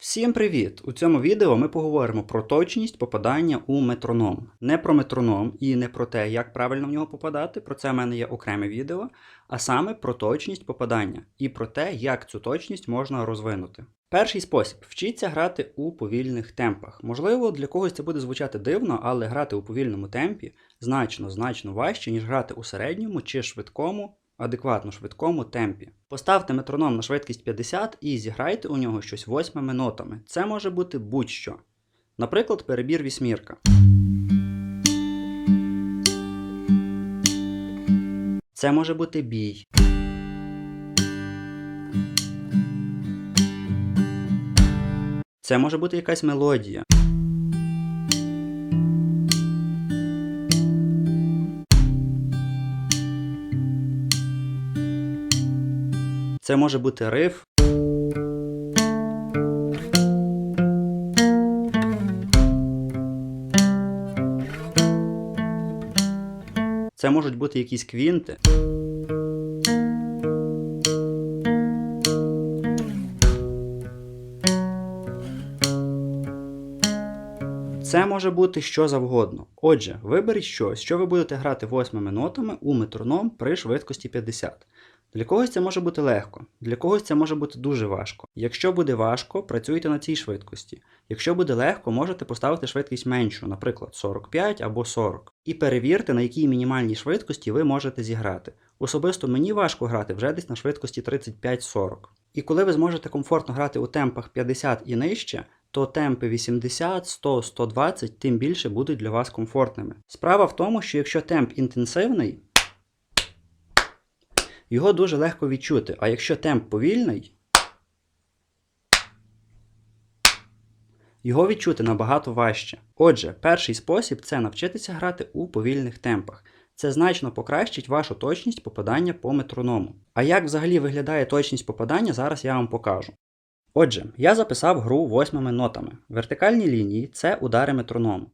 Всім привіт! У цьому відео ми поговоримо про точність попадання у метроном. Не про метроном і не про те, як правильно в нього попадати, про це в мене є окреме відео, а саме про точність попадання і про те, як цю точність можна розвинути. Перший спосіб вчіться грати у повільних темпах. Можливо, для когось це буде звучати дивно, але грати у повільному темпі значно значно важче, ніж грати у середньому чи швидкому адекватно швидкому темпі. Поставте метроном на швидкість 50 і зіграйте у нього щось восьмими нотами. Це може бути будь-що. Наприклад, перебір вісьмірка. Це може бути бій. Це може бути якась мелодія. Це може бути риф. Це можуть бути якісь квінти. Це може бути що завгодно. Отже, виберіть щось, що ви будете грати восьмими нотами у метроном при швидкості 50. Для когось це може бути легко, для когось це може бути дуже важко. Якщо буде важко, працюйте на цій швидкості. Якщо буде легко, можете поставити швидкість меншу, наприклад, 45 або 40. І перевірте, на якій мінімальній швидкості ви можете зіграти. Особисто мені важко грати вже десь на швидкості 35-40. І коли ви зможете комфортно грати у темпах 50 і нижче, то темпи 80, 100, 120 тим більше будуть для вас комфортними. Справа в тому, що якщо темп інтенсивний, його дуже легко відчути. А якщо темп повільний, його відчути набагато важче. Отже, перший спосіб це навчитися грати у повільних темпах. Це значно покращить вашу точність попадання по метроному. А як взагалі виглядає точність попадання, зараз я вам покажу. Отже, я записав гру восьмими нотами. Вертикальні лінії це удари метроному.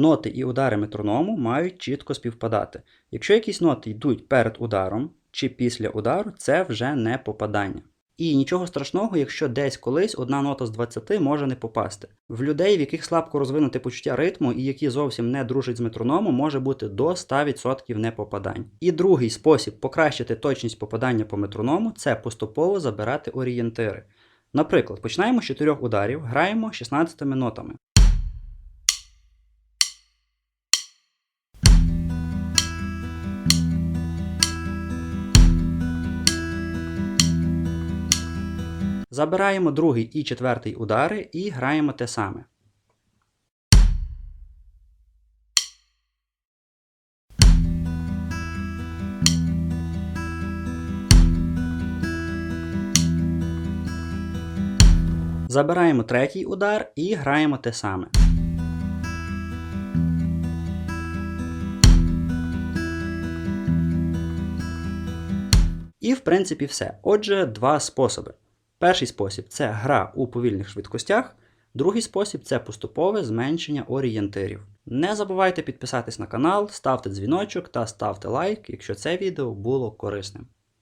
Ноти і удари метроному мають чітко співпадати. Якщо якісь ноти йдуть перед ударом чи після удару, це вже не попадання. І нічого страшного, якщо десь колись одна нота з 20 може не попасти. В людей, в яких слабко розвинуте почуття ритму і які зовсім не дружать з метрономом, може бути до 100% непопадань. І другий спосіб покращити точність попадання по метроному це поступово забирати орієнтири. Наприклад, починаємо з 4 ударів, граємо 16 нотами. Забираємо другий і четвертий удари і граємо те саме. Забираємо третій удар і граємо те саме. І в принципі все. Отже, два способи. Перший спосіб це гра у повільних швидкостях, другий спосіб це поступове зменшення орієнтирів. Не забувайте підписатись на канал, ставте дзвіночок та ставте лайк, якщо це відео було корисним.